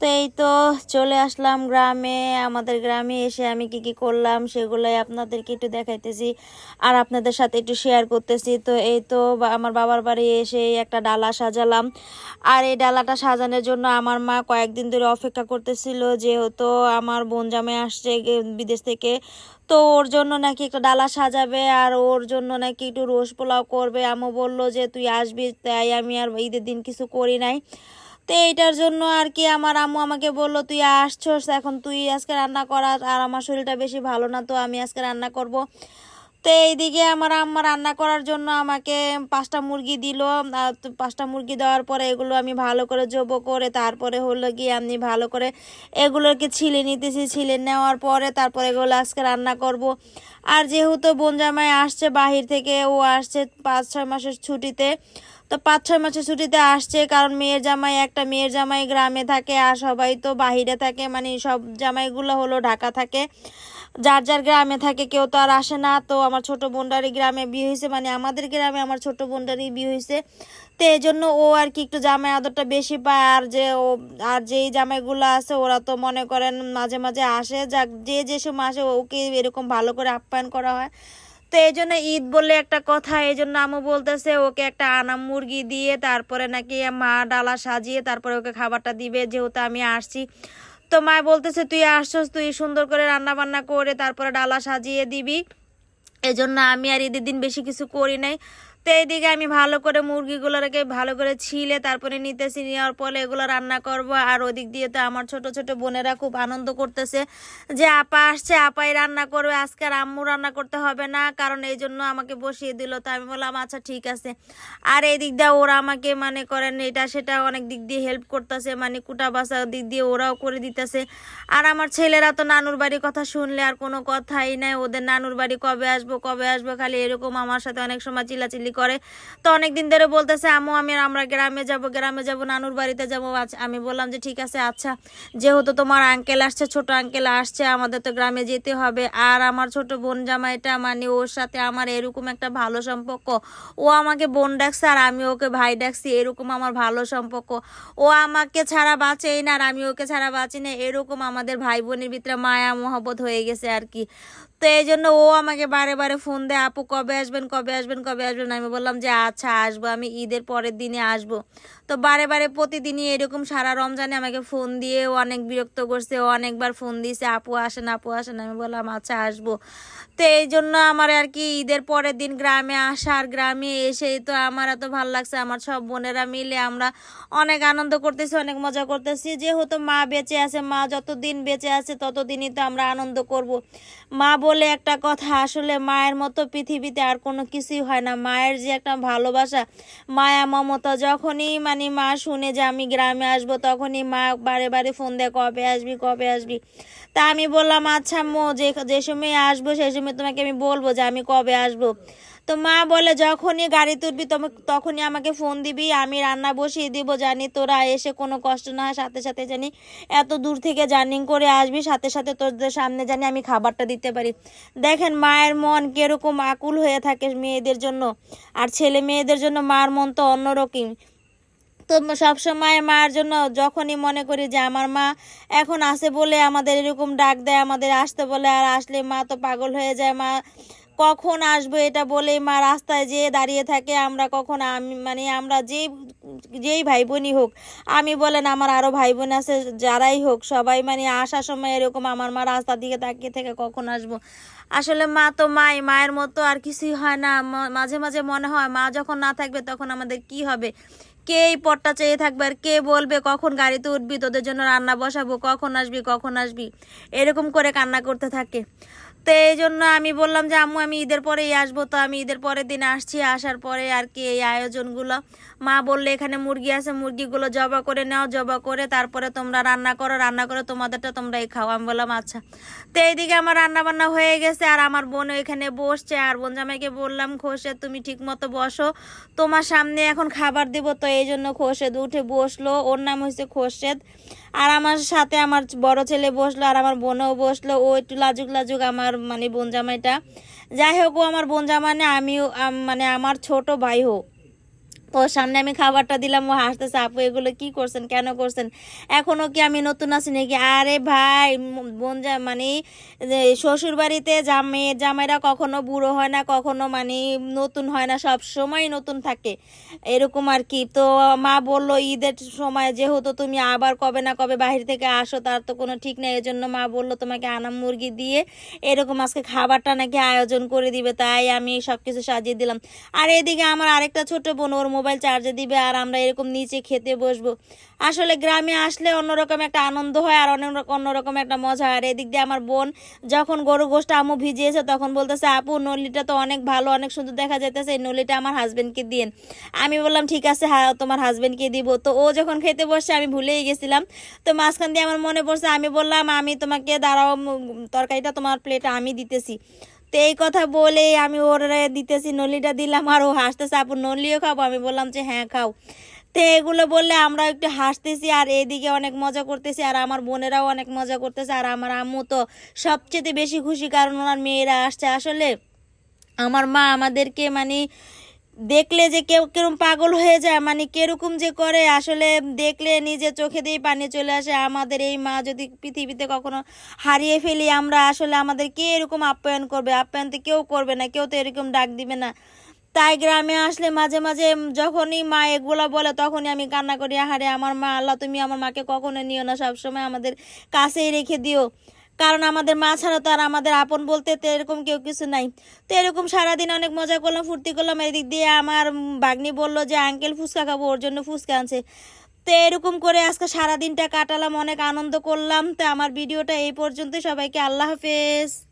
তো এই তো চলে আসলাম গ্রামে। আমাদের গ্রামে এসে আমি কি কি করলাম সেগুলোই আপনাদেরকে একটু দেখাইতেছি আর আপনাদের সাথে একটু শেয়ার করতেছি। তো এই তো আমার বাবার বাড়ি এসে একটা ডালা সাজালাম। আর এই ডালাটা সাজানোর জন্য আমার মা কয়েকদিন ধরে অপেক্ষা করতেছিল যেহেতু আমার বোন জামে আসছে বিদেশ থেকে। তো ওর জন্য নাকি একটা ডালা সাজাবে আর ওর জন্য নাকি একটু রোজ পোলাও করবে। আমও বলল যে, তুই আসবি। তাই আমি আর ঈদের দিন কিছু করি নাই। তো এইটার জন্য আর কি আমার আম্মু আমাকে বলল, তুই আসছস, এখন তুই আজকে রান্না করা আর আমার শরীরটা বেশি ভালো না, তো আমি আজকে রান্না করব। তো এইদিকে আমার আম্মা রান্না করার জন্য আমাকে পাঁচটা মুরগি দিল পাঁচটা মুরগি দেওয়ার পরে এগুলো আমি ভালো করে জবো করে, তারপরে হলো গিয়ে আমি ভালো করে এগুলোকে ছিলে নিতেছি, ছিলে নেওয়ার পরে তারপরে এগুলো আজকে রান্না করব। আর যেহেতু বোন জামাই আসছে বাহির থেকে, ও আসছে পাঁচ ছয় মাসের ছুটিতে তো পাঁচ ছয় মাসের ছুটিতে আসছে, কারণ মেয়ের জামাই একটা, মেয়ের জামাই গ্রামে থাকে আর সবাই তো বাহিরে থাকে মানে সব জামাইগুলো হলো ঢাকা থাকে। যার যার গ্রামে থাকে, কেউ তো আর আসে না। তো আমার ছোট বোনটারই গ্রামে বিয়ে হয়েছে মানে আমাদের গ্রামে আমার ছোট বোনটারই বিয়ে হয়েছে। তো এই জন্য ও আর কি একটু জামাই আদরটা বেশি পায়, আর যে ও, আর যেই জামাইগুলো আছে, ওরা তো মনে করেন মাঝে মাঝে আসে। যাক, যে যে সময় আসে, ওকে এরকম ভালো করে আপ্যায়ন করা হয়। তো এই জন্য ঈদ বলে একটা কথা, এই জন্য আমু বলতেছে, ওকে একটা আনাম মুরগি দিয়ে তারপরে নাকি মা ডালা সাজিয়ে তারপরে ওকে খাবারটা দিবে, যেহেতু আমি আসছি। তো মা বলতেছে, তুই আসছস, তুই সুন্দর করে রান্না বান্না করে তারপরে ডালা সাজিয়ে দিবি। এই জন্য আমি আর ঈদের দিন বেশি কিছু করি নাই। তো এইদিকে আমি ভালো করে মুরগিগুলোকে ভালো করে ছিলে, তারপরে নিতেছি, নেওয়ার পরে এগুলো রান্না করব। আর ওদিক দিয়ে তো আমার ছোট ছোট বোনেরা খুব আনন্দ করতেছে যে আপা আসছে, আপাই রান্না করবে, আজকে আর আম্মু রান্না করতে হবে না, কারণ এই জন্য আমাকে বসিয়ে দিল। তো আমি বললাম আচ্ছা ঠিক আছে। আর এই দিক দিয়ে ওরা আমাকে মানে করেন, এটা সেটা অনেক দিক দিয়ে হেল্প করতেছে মানে কুটা বাসা দিক দিয়ে ওরাও করে দিতেছে। আর আমার ছেলেরা তো নানুর বাড়ির কথা শুনলে আর কোনো কথাই নাই, ওদের নানুর বাড়ি কবে আসব কবে আসব, খালি এরকম আমার সাথে অনেক সময় চিল্লাচিল্লি করে। তো অনেক দিন ধরে বলতেছে আমু আমি আমরা গ্রামে যাব গ্রামে যাব, নানুর বাড়িতে যাব। আমি বললাম যে, ঠিক আছে আচ্ছা। যেহেতু তোমার আঙ্কেল আসছে, ছোট আঙ্কেল আসছে, আমাদের তো গ্রামে যেতে হবে। আর আমার ছোট বোন জামাইটা মানে ওর সাথে আমার এরকম একটা ভালো সম্পর্ক। ও আমাকে বোন ডাকছে আর আমি ওকে ভাই ডাকছি, এরকম আমার ভালো সম্পর্ক। ও আমাকে ছাড়া বাঁচেই না আর আমি ওকে ছাড়া বাঁচি না, এরকম আমাদের ভাই বোনের ভিতরে মায়া, মহব্বত হয়ে গেছে আর কি। তো এই জন্য ও আমাকে বারে বারে ফোন দেয়, আপু, কবে আসবেন কবে আসবেন কবে আসবেন? আমি বললাম যে আচ্ছা আসব। আমি ঈদের পরের দিনে আসব। তো বারে বারে প্রতিদিনই এরকম সারা রমজানে আমাকে ফোন দিয়ে অনেক বিরক্ত করছে। অনেকবার ফোন দিয়েছে, আপু, আসেন আপু, আসেন। আমি বললাম আচ্ছা আসব। তো এই জন্য আমার আর কি ঈদের পরের দিন গ্রামে আসা আর গ্রামে এসেই তো আমার এত ভালো লাগছে। আমার সব বোনেরা মিলে আমরা অনেক আনন্দ করতেছি, অনেক মজা করতেছি। যেহেতু মা বেঁচে আছে, মা যতদিন বেঁচে আছে, ততদিনই তো আমরা আনন্দ করব। মা বলে একটা কথা, আসলে মায়ের মতো পৃথিবীতে আর কোনো কিছুই হয় না। মায়ের যে একটা ভালোবাসা। মায়া, মমতা যখনই মানে মা শুনে যে আমি গ্রামে আসব, তখনই মা বারে বারে ফোন দেয়, কবে আসবি কবে আসবি? তা আমি বললাম আচ্ছা মো, যে যে সময় আসব সেই সময় তোমাকে আমি বলব যে আমি কবে আসব। তো মা বলে, যখনই গাড়ি তুলবি তখনই আমাকে ফোন দিবি, আমি রান্না বসিয়ে দিব, জানি তোরা এসে কোনো কষ্ট না হয়, সাথে সাথে জানি এত দূর থেকে জার্নিং করে আসবি, সাথে সাথে তোদের সামনে জানি আমি খাবারটা দিতে পারি। দেখেন মায়ের মন কীরকম আকুল হয়ে থাকে মেয়েদের জন্য, আর ছেলে মেয়েদের জন্য মার মন তো অন্যরকম। তো সবসময় মার জন্য যখনই মনে করি যে, আমার মা এখন আসে বলে আমাদের এরকম ডাক দেয়, আমাদের আসতে বলে, আর আসলে মা তো পাগল হয়ে যায়, মা কখন আসব এটা বলেই মা রাস্তায় যেয়ে দাঁড়িয়ে থাকে, আমরা কখন আমি মানে আমরা যেই যেই ভাই বোনই হোক, আমি বলেন আমার আরও ভাই বোন আছে, যারাই হোক, সবাই মানে আসার সময় এরকম আমার মা রাস্তার দিকে তাকিয়ে থেকে কখন আসব? আসলে মা তো মাই, মায়ের মতো আর কিছুই হয় না মাঝে মাঝে মনে হয় মা যখন না থাকবে তখন আমাদের কি হবে? কে এই পটটা চেয়ে থাকবে আর কে বলবে, কখন গাড়িতে উঠবি, তোদের জন্য রান্না বসাবো, কখন আসবি কখন আসবি? এরকম করে কান্না করতে থাকে। তো এই জন্য আমি বললাম যে, আম্মু, আমি ঈদের পরেই আসব। তো আমি ঈদের পরের দিন আসছি, আসার পরে আর কি এই আয়োজনগুলো। মা বললে, এখানে মুরগি আছে, মুরগিগুলো জবা করে নাও, জবা করে তারপরে তোমরা রান্না করো, রান্না করে তোমাদেরটা তোমরাই খাও। আমি বললাম আচ্ছা। তো এইদিকে আমার রান্না বান্না হয়ে গেছে আর আমার বোন এখানে বসছে। আর বোন জামাইকে বললাম, খোসে, তুমি ঠিক মতো বসো। তোমার সামনে এখন খাবার দিব, তো এই জন্য খোরশেদ উঠে বসল। ওর নাম হচ্ছে খোরশেদ। আর আমার সাথে আমার বড় ছেলে বসল আর আমার বোনও বসল। ও একটু লাজুক লাজুক আমার মানে বোন জামাইটা যাই হোক, ও আমার বোন জামাই আমিও, আম- মানে আমার ছোট ভাই হোক। ওর সামনে আমি খাবারটা দিলাম, ও হাসতেছে, আপু, এগুলো কি করছেন? কেন করছেন? এখনও কি আমি নতুন আছি নাকি? আরে ভাই, বোন মানে শ্বশুর বাড়িতে জামে, জামাইরা কখনো বুড়ো হয় না, কখনো মানে নতুন হয় না, সব সময় নতুন থাকে। এরকম আর কি। তো মা বলল, ঈদের সময় যেহেতু তুমি আবার কবে না কবে বাহির থেকে আসো, তার তো কোনো ঠিক নেই। এই জন্য মা বলল, তোমাকে আনাম মুরগি দিয়ে এরকম আজকে খাবারটা নাকি আয়োজন করে দিবে। তাই আমি সব কিছু সাজিয়ে দিলাম। আর এদিকে আমার আরেকটা ছোট বোন, ওর মোবাইল চার্জে দিবে আর আমরা এরকম নিচে খেতে বসবো। আসলে গ্রামে আসলে অন্যরকম একটা আনন্দ হয় আর অনেক অন্যরকম একটা মজা হয়। আর এদিক দিয়ে আমার বোন যখন গরু গোষ্ঠ আমু ভিজিয়েছে তখন বলতেছে, আপু, নলিটা তো অনেক ভালো, অনেক সুন্দর দেখা যাইতেছে, এই নলিটা আমার হাজবেন্ডকে দিন আমি বললাম, ঠিক আছে হ্যাঁ তোমার হাজবেন্ডকে দিব। তো ও যখন খেতে বসছে, আমি ভুলেই গেছিলাম। তো মাঝখান দিয়ে আমার মনে পড়ছে, আমি বললাম, আমি তোমাকে দাঁড়াও তরকারিটা তোমার প্লেটে আমি দিতেছি। তো এই কথা বলে আমি ওর দিতেছি, নলিটা দিলাম আর ও হাসতেছে, আপু, নলিও খাব? আমি বললাম যে হ্যাঁ খাও। তো এগুলো বললে আমরা একটু হাসতেছি আর এদিকে অনেক মজা করতেছি আর আমার বোনেরাও অনেক মজা করতেছে আর আমার আম্মু তো সবচেয়ে বেশি খুশি কারণ ওনার মেয়েরা আসছে। আসলে আমার মা আমাদেরকে মানে দেখলে যে কেউ কিরম পাগল হয়ে যায় মানে কীরকম যে করে, আসলে দেখলে নিজে চোখে দিয়ে পানি চলে আসে। আমাদের এই মা যদি পৃথিবীতে কখনো হারিয়ে ফেলি, আমরা আসলে আমাদের কে এরকম আপ্যায়ন করবে। আপ্যায়ন তো কেউ করবে না, কেউ তো এরকম ডাক দিবে না। তাই গ্রামে আসলে মাঝে মাঝে যখনই মা এগুলো বলে, তখনই আমি কান্না করি, আহারে, আমার মা, আল্লাহ, তুমি আমার মাকে কখনো নিও না, সবসময় আমাদের কাছেই রেখে দিও। কারণ আমাদের মা ছাড়া তো আর আমাদের আপন বলতে তো এরকম কেউ কিছু নাই। তো এরকম সারাদিন অনেক মজা করলাম, ফুর্তি করলাম, এদিক দিয়ে আমার বাগ্নি বলল যে, আঙ্কেল ফুচকা খাব, ওর জন্য ফুচকা আনছে। তো এরকম করে আজকে সারাদিনটা কাটালাম, অনেক আনন্দ করলাম। তো আমার ভিডিওটা এই পর্যন্তই, সবাইকে আল্লাহ হাফেজ।